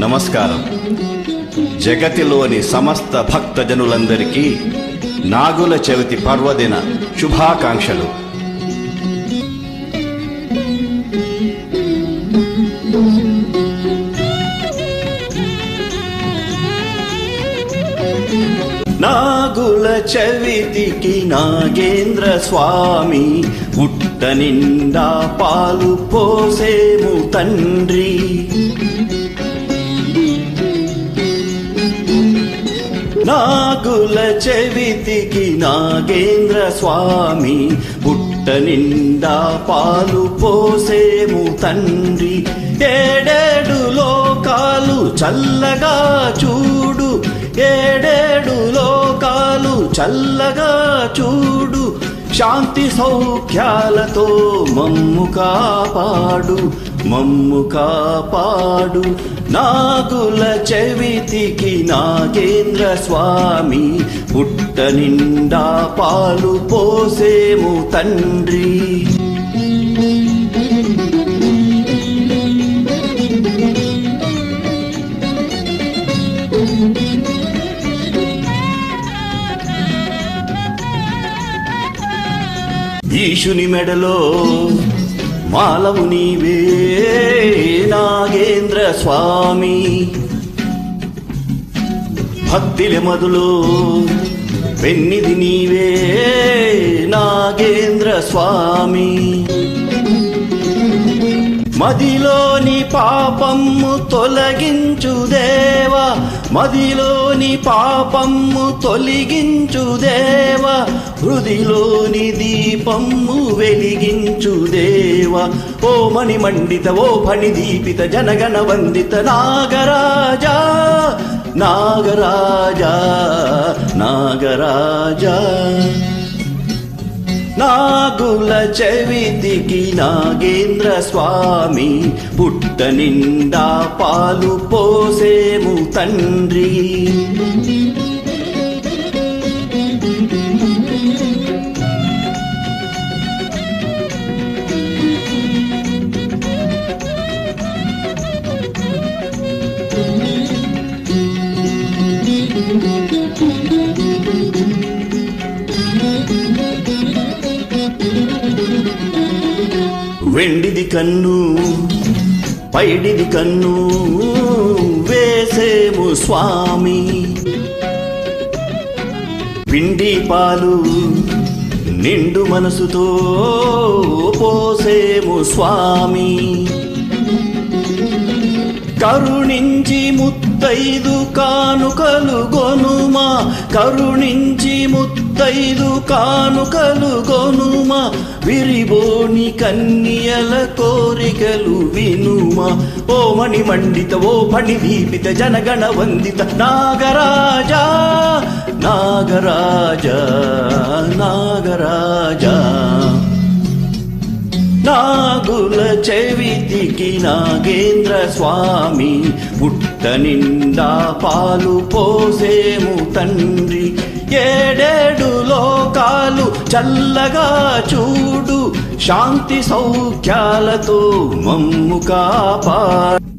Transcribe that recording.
నమస్కారం. జగతిలోని సమస్త భక్తజనులందరికీ నాగుల చవితి పర్వదిన శుభాకాంక్షలు. నాగుల చవితికి నాగేంద్ర స్వామి పుట్ట నిండా పాలు పోసేము తండ్రి. నాగుల చెవితికి నాగేంద్ర స్వామి పుట్ట నిండా పాలు పోసేము తండ్రి. ఏడేడు లోకాలు చల్లగా చూడు ఏడేడు లోకాలు చల్లగా చూడు. శాంతి సౌఖ్యాలతో మమ్ము కాపాడు మమ్ము కాపాడు. నాగుల చెవితికి నాగేంద్ర స్వామి పుట్ట నిండా పాలు పోసేము తండ్రి. ఈశుని మెడలో మాలవు నీవే నాగేంద్ర స్వామి. భక్తిల మదులు పెన్నిది నీవే నాగేంద్ర స్వామి. మదిలోని పాపమ్ము తొలగించు దేవా మదిలోని పాపమ్ము తొలగించు దేవా హృదిలోని దీపమ్ము వెలిగించు దేవా. ఓ మణిమండిత ఓ ఫణి దీపిత జనగణ వందిత నాగరాజా నాగరాజా నాగరాజా. నాగుల చవితికి నాగేంద్ర స్వామి పుట్ట నిండా పాలు పోసేము తండ్రి. వెండిది కన్ను పైడిది కన్ను వేసేము స్వామి. పిండి పాలు నిండు మనసుతో పోసేము స్వామి. కరుణించి ముత్తైదు కానుకలు గొను కరుణించి ముత్తైదు కానుకలు గొనుమ విరిబోని కన్యల కోరికలు వినుమ. ఓ మణి మండిత ఓ పణి దీపిత జనగణ వందిత నాగరాజా నాగరాజా నాగరాజా. నాగుల చెవితికి నాగేంద్ర స్వామి పుట్ట నిండా పాలు పోసేము తండ్రి. ఏడేడు లోకాలు చల్లగా చూడు. శాంతి సౌఖ్యాలతో మమ్ము కాపాడు